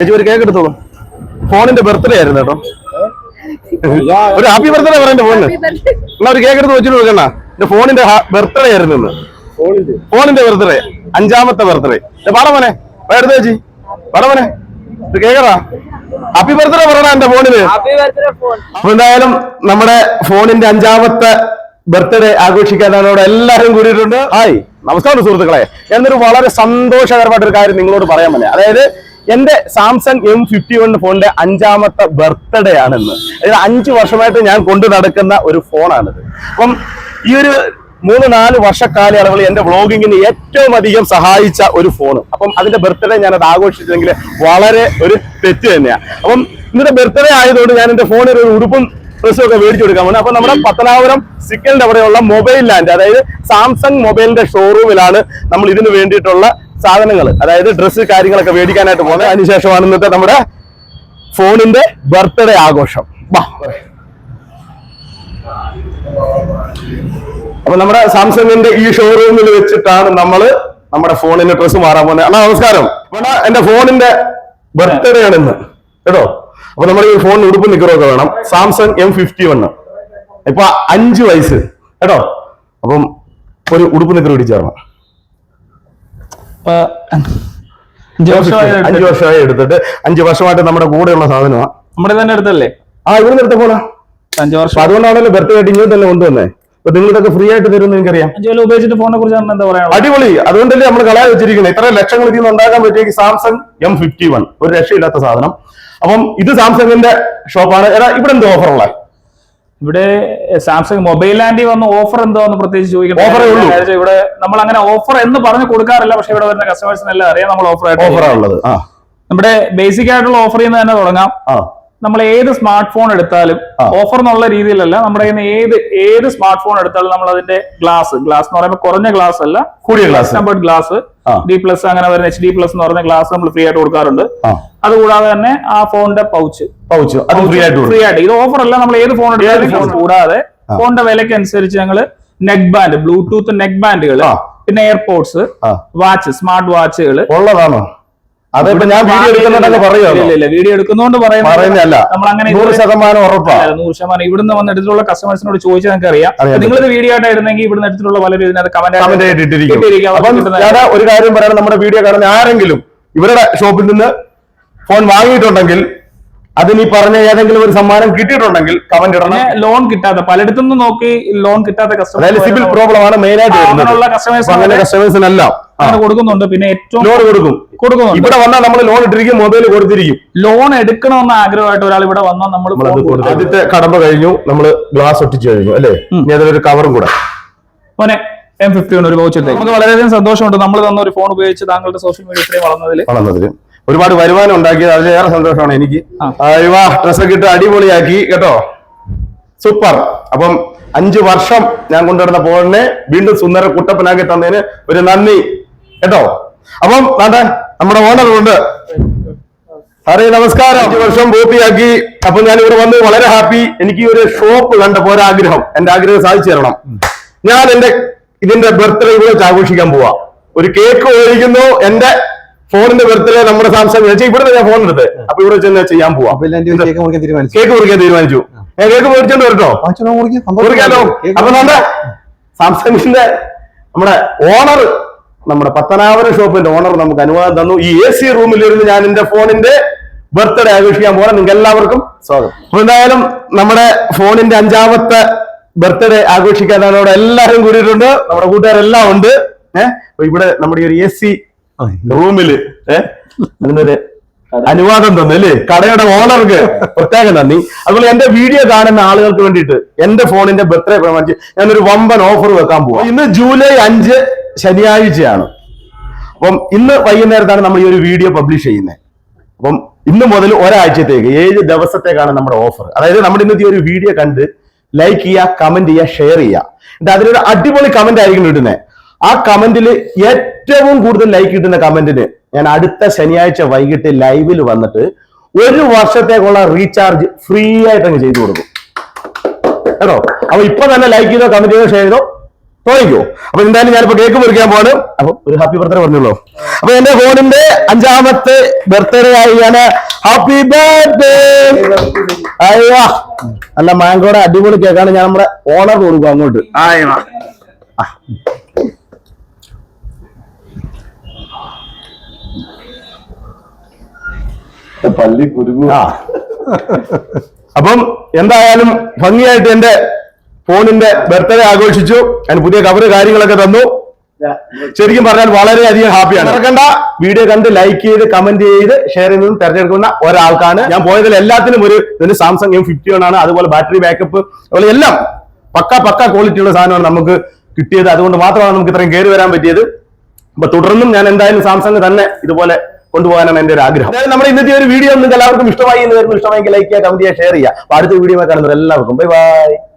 ചേച്ചി ഒരു കേക്ക് എടുത്തോളൂ. ഫോണിന്റെ ബർത്ത്ഡേ ആയിരുന്നു കേട്ടോ. ഒരു ഹാപ്പി ബർത്ത്ഡേ പറയണ്ട ഫോണിന് എന്നാ ഒരു കേക്ക് എടുത്ത് വെച്ചിട്ട് നോക്കണ്ട എന്റെ ഫോണിന്റെ ബർത്ത്ഡേ ആയിരുന്നു ഇന്ന്. ഫോണിന്റെ? ബർത്ത്ഡേ അഞ്ചാമത്തെ ബർത്ത്ഡേ പാട മോനെ. എടുത്ത ചേച്ചി. പാട മോനെ. കേക്കടാ ഹാപ്പി ബർത്ത്ഡേ പറയണ എന്റെ ഫോണിന് ഹാപ്പി ബർത്ത്ഡേ ഫോൺ അപ്പൊ എന്തായാലും നമ്മുടെ ഫോണിന്റെ അഞ്ചാമത്തെ ബർത്ത്ഡേ ആഘോഷിക്കാനാണ് അവിടെ എല്ലാവരും കൂടിയിട്ടുണ്ട്. ഹായ്. നമസ്കാരം സുഹൃത്തുക്കളെ. എന്നൊരു വളരെ സന്തോഷകരമായിട്ടൊരു കാര്യം നിങ്ങളോട് പറയാൻ പറ്റില്ല അതായത് എന്റെ സാംസങ് എം ഫിഫ്റ്റി വൺ ഫോണിന്റെ അഞ്ചാമത്തെ ബർത്ത്ഡേ ആണെന്ന്. അതായത് അഞ്ച് വർഷമായിട്ട് ഞാൻ കൊണ്ടു നടക്കുന്ന ഒരു ഫോണാണിത്. അപ്പം ഈ ഒരു മൂന്ന് നാല് വർഷ കാലയളവിൽ എന്റെ വ്ളോഗിങ്ങിന് ഏറ്റവും അധികം സഹായിച്ച ഒരു ഫോൺ അപ്പം അതിന്റെ ബർത്ത്ഡേ ഞാൻ അത് ആഘോഷിച്ചെങ്കിൽ വളരെ ഒരു തെറ്റ് തന്നെയാണ് അപ്പം ഇന്നത്തെ ബർത്ത്ഡേ ആയതുകൊണ്ട് ഞാൻ എന്റെ ഫോണിൽ ഒരു ഉടുപ്പും ഡ്രസ്സും ഒക്കെ മേടിച്ചു കൊടുക്കാൻ പോകുന്നത് അപ്പൊ നമ്മുടെ പത്തനാപുരം സിക്കലിന്റെ അവിടെയുള്ള മൊബൈൽ ലാൻഡ് അതായത് സാംസങ് മൊബൈലിന്റെ ഷോറൂമിലാണ് നമ്മൾ ഇതിന് വേണ്ടിയിട്ടുള്ള സാധനങ്ങൾ അതായത് ഡ്രസ്സ് കാര്യങ്ങളൊക്കെ മേടിക്കാനായിട്ട് പോകുന്നത്. അതിനുശേഷമാണ് ഇന്നത്തെ നമ്മുടെ ഫോണിന്റെ ബർത്ത്ഡേ ആഘോഷം. അപ്പൊ നമ്മുടെ സാംസങ്ങിന്റെ ഈ ഷോറൂമിൽ വെച്ചിട്ടാണ് നമ്മൾ നമ്മുടെ ഫോണിന്റെ ഡ്രസ്സ് മാറാൻ പോകുന്നത്. അണ്ണാ നമസ്കാരം. എന്റെ ഫോണിന്റെ ബർത്ത്ഡേ ആണ് ഇന്ന്. കേട്ടോ? അപ്പൊ നമ്മുടെ ഈ ഫോണിന് ഉടുപ്പ് നിക്കറൊക്കെ വേണം. സാംസങ് എം ഫിഫ്റ്റി വണ് ഇപ്പൊ അഞ്ച് വയസ്സ്. കേട്ടോ? അപ്പം ഒരു ഉടുപ്പ് നിക്കർ പിടിച്ചേർണം അഞ്ച് വർഷമായി എടുത്തിട്ട്. അഞ്ചു വർഷമായിട്ട് നമ്മുടെ കൂടെയുള്ള സാധനമാണ് നമ്മുടെ തന്നെ എടുത്തല്ലേ? ആ ഇവിടെ നിന്ന് എടുത്തപ്പോ അഞ്ചു വർഷം. അതുകൊണ്ടാണല്ലോ ബർത്ത്ഡേ ആയിട്ട് തന്നെ കൊണ്ടുവന്നേ. അപ്പൊ നിങ്ങളിതൊക്കെ ഫ്രീ ആയിട്ട് തരുമെന്ന് എനിക്കറിയാം. ഉപയോഗിച്ചിട്ട് ഫോണിനെ കുറിച്ച് എന്താ പറയാ അടിപൊളി. അതുകൊണ്ടല്ലേ നമ്മൾ കളയാൻ വെച്ചിരിക്കുന്നത്. ഇത്ര ലക്ഷങ്ങൾ ഇതിൽ നിന്ന് ഉണ്ടാക്കാൻ പറ്റിയ സാംസങ് എം ഫിഫ്റ്റി വൺ ഒരു രക്ഷയില്ലാത്ത സാധനം. അപ്പം ഇത് സാംസങ്ങിന്റെ ഷോപ്പാണ് എടാ ഇവിടെ എന്ത് ഓഫർ ഉള്ള ഇവിടെ സാംസങ് മൊബൈൽ ആൻഡി വന്ന ഓഫർ എന്താന്ന് പ്രത്യേകിച്ച് ചോദിക്കണം ഓഫറേ ഉള്ളൂ. ഇവിടെ നമ്മൾ അങ്ങനെ ഓഫർ എന്ന് പറഞ്ഞു കൊടുക്കാറില്ല പക്ഷെ ഇവിടെ വരുന്ന കസ്റ്റമേഴ്സിനെല്ലാം അറിയാം നമ്മൾ ഓഫർ ആയിട്ട് ഓഫറാ ഉള്ളത്. ആ. നമ്മുടെ ബേസിക് ആയിട്ടുള്ള ഓഫർ നിന്ന് തന്നെ തുടങ്ങാം. നമ്മൾ ഏത് സ്മാർട്ട് ഫോൺ എടുത്താലും ഓഫർ എന്നുള്ള രീതിയിലല്ല നമ്മുടെ കയ്യിൽ നിന്ന് ഏത് ഏത് സ്മാർട്ട് ഫോൺ എടുത്താലും നമ്മൾ അതിന്റെ ഗ്ലാസ് ഗ്ലാസ് എന്ന് പറയുമ്പോൾ കുറഞ്ഞ ഗ്ലാസ് അല്ല കൂടിയ glass numbered glass D plus അങ്ങനെ വരുന്ന എച്ച് ഡി പ്ലസ് എന്ന് പറഞ്ഞ ഗ്ലാസ് നമ്മൾ ഫ്രീ ആയിട്ട് കൊടുക്കാറുണ്ട്. അതുകൂടാതെ തന്നെ ആ ഫോണിന്റെ പൗച്ച് പൗച്ച് അത് ഫ്രീ ആയിട്ട് ഇത് ഓഫർ അല്ല നമ്മൾ ഏത് ഫോൺ എടുത്താലും കൂടാതെ. ഫോണിന്റെ വിലയ്ക്ക് അനുസരിച്ച് ഞങ്ങൾ നെക്ക് ബാൻഡ് ബ്ലൂടൂത്ത് നെക്ക് ബാൻഡുകൾ പിന്നെ എയർപോർട്സ് വാച്ച് സ്മാർട്ട് വാച്ചുകൾ ഉള്ളതാണോ? അതിപ്പോ ഞാൻ വീഡിയോ എടുക്കുന്നുണ്ടൊക്കെ പറയുമല്ലോ വീഡിയോ എടുക്കുന്നോണ്ട് പറയുന്നല്ല. നമ്മൾ അങ്ങനെ നൂറ് ശതമാനം ഉറപ്പാണ് നൂറ് ശതമാനം. ഇവിടുന്ന് വന്ന എടുത്തിട്ടുള്ള കസ്റ്റമേഴ്സിനോട് ചോദിച്ചാൽ നിങ്ങൾക്ക് അറിയാം നിങ്ങൾ നിങ്ങളിത് വീഡിയോ ആയിട്ടായിരുന്നെങ്കിൽ ഇവിടുന്ന് എടുത്തിട്ടുള്ള പലരും ഇതിനകത്ത് കമന്റ് ഇട്ടിരിക്കും. ഞാൻ ഒരു കാര്യം പറയാം. നമ്മുടെ വീഡിയോ കാണുന്ന ആരെങ്കിലും ഇവരുടെ ഷോപ്പിൽ നിന്ന് ഫോൺ വാങ്ങിയിട്ടുണ്ടെങ്കിൽ അതിന് ഈ പറഞ്ഞ ഏതെങ്കിലും ഒരു സമ്മാനം കിട്ടിയിട്ടുണ്ടെങ്കിൽ കമന്റ് ഇടണം. ലോൺ കിട്ടാത്ത പലയിടത്തും നിന്ന് നോക്കി ലോൺ കിട്ടാത്ത കസ്റ്റമേഴ്സ് സിബിൽ പ്രോബ്ലം ആണ് മെയിൻ ആയിട്ട് വരുന്നത്. അങ്ങനെ കസ്റ്റമേഴ്സിനെല്ലാം അങ്ങനെ കൊടുക്കുന്നുണ്ട്. പിന്നെ ഏറ്റവും ലോൺ കൊടുക്കും. കൊടുക്കുന്നുണ്ട്. ഇവിടെ വന്നാൽ നമ്മൾ ലോൺ ഇട്ടിരിക്കും മൊബൈൽ കൊടുത്തിരിക്കും. ലോൺ എടുക്കണമെന്ന് ആഗ്രഹമായിട്ട് ഒരാൾ ഇവിടെ വന്നാൽ നമ്മൾ ആദ്യത്തെ കടമ്പ കഴിഞ്ഞു. നമ്മൾ ഗ്ലാസ് ഒട്ടിച്ചു കഴിഞ്ഞു അല്ലേ? ഇനി അതിലൊരു കവറും കൂടെ. മോനെ എം ഫിഫ്റ്റി ഒരു വൗച്ചർ നമുക്ക് വളരെയധികം സന്തോഷമുണ്ട്. നമ്മൾ തന്ന ഒരു ഫോൺ ഉപയോഗിച്ച് താങ്കളുടെ സോഷ്യൽ മീഡിയ ഇത്രയും വളർന്നതിൽ വളർന്നതിൽ ഒരുപാട് വരുമാനം ഉണ്ടാക്കിയത് അതിലേറെ സന്തോഷമാണ് എനിക്ക്. ആ. വാ ഡ്രസ്സൊക്കെ ഇട്ട് അടിപൊളിയാക്കി കേട്ടോ? സൂപ്പർ. അപ്പം അഞ്ചു വർഷം ഞാൻ കൊണ്ടുവരുന്ന ഫോണിനെ വീണ്ടും സുന്ദര കുട്ടപ്പനാക്കി തന്നതിന് ഒരു നന്ദി. കേട്ടോ? അപ്പം വേണ്ടേ നമ്മുടെ ഓണർ ഉണ്ട് സാറേ നമസ്കാരം. അഞ്ചു വർഷം പൂർത്തിയാക്കി. അപ്പൊ ഞാൻ ഇവിടെ വന്ന് വളരെ ഹാപ്പി. എനിക്ക് ഒരു ഷോപ്പ് കണ്ടപ്പോ ഒരാഗ്രഹം എന്റെ ആഗ്രഹം സാധിച്ചു തരണം. ഞാൻ എന്റെ ഇതിന്റെ ബർത്ത്ഡേ കൂടെ ആഘോഷിക്കാൻ പോവാ. ഒരു കേക്ക് മേടിക്കുന്നു. എന്റെ ഫോണിന്റെ ബർത്ത്ഡേ നമ്മുടെ സാംസങ് വെച്ചാൽ ഇവിടെ ഞാൻ ഫോൺ എടുത്ത്. അപ്പൊ ഇവിടെ വെച്ച് ചെയ്യാൻ പോവാ. കേക്ക് മുറിക്കാൻ തീരുമാനിച്ചു. കേക്ക് ഞാൻ മേടിച്ചോണ്ട് വരട്ടോ. മുറിക്കാലോ. അപ്പൊ നമ്മുടെ സാംസങ്ങിന്റെ നമ്മുടെ ഓണർ നമ്മുടെ പത്തനാപുരം ഷോപ്പിന്റെ ഓണർ നമുക്ക് അനുവാദം തന്നു. ഈ എ സി റൂമിലിരുന്ന് ഞാൻ എന്റെ ഫോണിന്റെ ബർത്ത്ഡേ ആഘോഷിക്കാൻ പോകാൻ നിങ്ങൾക്ക് എല്ലാവർക്കും സ്വാഗതം. അപ്പൊ എന്തായാലും നമ്മുടെ ഫോണിന്റെ അഞ്ചാമത്തെ ബർത്ത്ഡേ ആഘോഷിക്കാനാണ് അവിടെ എല്ലാവരും കൂടിയിട്ടുണ്ട്. നമ്മുടെ കൂട്ടുകാരെല്ലാം ഉണ്ട്. ഏഹ് ഇവിടെ നമ്മുടെ ഒരു എ സി റൂമിൽ ഏഹ് അനുവാദം തന്നു അല്ലേ? കടയുടെ ഓണർക്ക് പ്രത്യേകം നന്ദി. അതുപോലെ എന്റെ വീഡിയോ കാണുന്ന ആളുകൾക്ക് വേണ്ടിയിട്ട് എന്റെ ഫോണിന്റെ ബർത്ത്ഡേ പ്രമാണിച്ച് ഞാനൊരു വമ്പൻ ഓഫർ വെക്കാൻ പോവാം. ഇന്ന് ജൂലൈ അഞ്ച് ശനിയാഴ്ചയാണ്. അപ്പം ഇന്ന് വൈകുന്നേരത്താണ് നമ്മൾ ഈ ഒരു വീഡിയോ പബ്ലിഷ് ചെയ്യുന്നത്. അപ്പം ഇന്ന് മുതൽ ഒരാഴ്ചത്തേക്ക് ഏഴ് ദിവസത്തേക്കാണ് നമ്മുടെ ഓഫർ അതായത് നമ്മുടെ ഇന്നത്തെ ഒരു വീഡിയോ കണ്ട് ലൈക്ക് ചെയ്യുക കമന്റ് ചെയ്യുക ഷെയർ ചെയ്യുക. എന്നിട്ട് അതിലൊരു അടിപൊളി കമന്റ് ആയിരിക്കും ഇടുന്നത് ആ കമന്റിൽ ഏറ്റവും കൂടുതൽ ലൈക്ക് കിട്ടുന്ന കമന്റിന് ഞാൻ അടുത്ത ശനിയാഴ്ച വൈകിട്ട് ലൈവിൽ വന്നിട്ട് ഒരു വർഷത്തേക്കുള്ള റീചാർജ് ഫ്രീ ആയിട്ട് അങ്ങ് ചെയ്തു കൊടുക്കും. കേട്ടോ? അപ്പൊ ഇപ്പൊ തന്നെ ലൈക്ക് ചെയ്തോ കമന്റ് ചെയ്തോ ഷെയർ ചെയ്തോ തോന്നിക്കോ? അപ്പൊ എന്തായാലും ഞാനിപ്പോ കേക്ക് മുറിക്കാൻ പോകണം അപ്പൊ ഒരു ഹാപ്പി ബർത്ത്ഡേ പറഞ്ഞല്ലോ അപ്പൊ എന്റെ ഫോണിന്റെ അഞ്ചാമത്തെ ബർത്ത്ഡേ ആയി ഞാൻ ഹാപ്പി ബർത്ത്ഡേ അയ്യോ. അല്ല മാങ്കോടെ അടിപൊളി കേക്കാണ് ഞാൻ നമ്മുടെ ഓണർ കൊടുക്കും അങ്ങോട്ട്. പള്ളി കുരുങ്ങു അപ്പം എന്തായാലും ഭംഗിയായിട്ട് എന്റെ ഫോണിന്റെ ബർത്ത്ഡേ ആഘോഷിച്ചു. അതിന് പുതിയ കവറ് കാര്യങ്ങളൊക്കെ തന്നു. ശരിക്കും പറഞ്ഞാൽ വളരെയധികം ഹാപ്പിയാണ് മറക്കണ്ട. വീഡിയോ കണ്ട് ലൈക്ക് ചെയ്ത് കമന്റ് ചെയ്ത് ഷെയർ ചെയ്തതും തെരഞ്ഞെടുക്കുന്ന ഒരാൾക്കാണ്. ഞാൻ പോയതിൽ എല്ലാത്തിനും ഒരു ഇതിന് സാംസങ് എം ഫിഫ്റ്റി ആണ്. അതുപോലെ ബാറ്ററി ബാക്കപ്പ് അതുപോലെ എല്ലാം പക്ക പക്ക ക്വാളിറ്റിയുള്ള സാധനമാണ് നമുക്ക് കിട്ടിയത്. അതുകൊണ്ട് മാത്രമാണ് നമുക്ക് ഇത്രയും കയറി വരാൻ പറ്റിയത്. അപ്പൊ തുടർന്നും ഞാൻ എന്തായാലും സാംസങ് തന്നെ ഇതുപോലെ കൊണ്ടുപോകാനാണ് എന്റെ ഒരു ആഗ്രഹം. അതായത് നമ്മുടെ ഇന്നത്തെ ഒരു വീഡിയോ നിങ്ങൾക്ക് എല്ലാവർക്കും ഇഷ്ടമായി എന്ന് വരുന്നു. ഇഷ്ടമായെങ്കിൽ ലൈക്ക് ചെയ്യുക കമന്റ് ചെയ്യുക ഷെയർ ചെയ്യുക. അപ്പൊ അടുത്ത വീഡിയോ കാണുന്നത് എല്ലാവർക്കും ബൈ ബൈ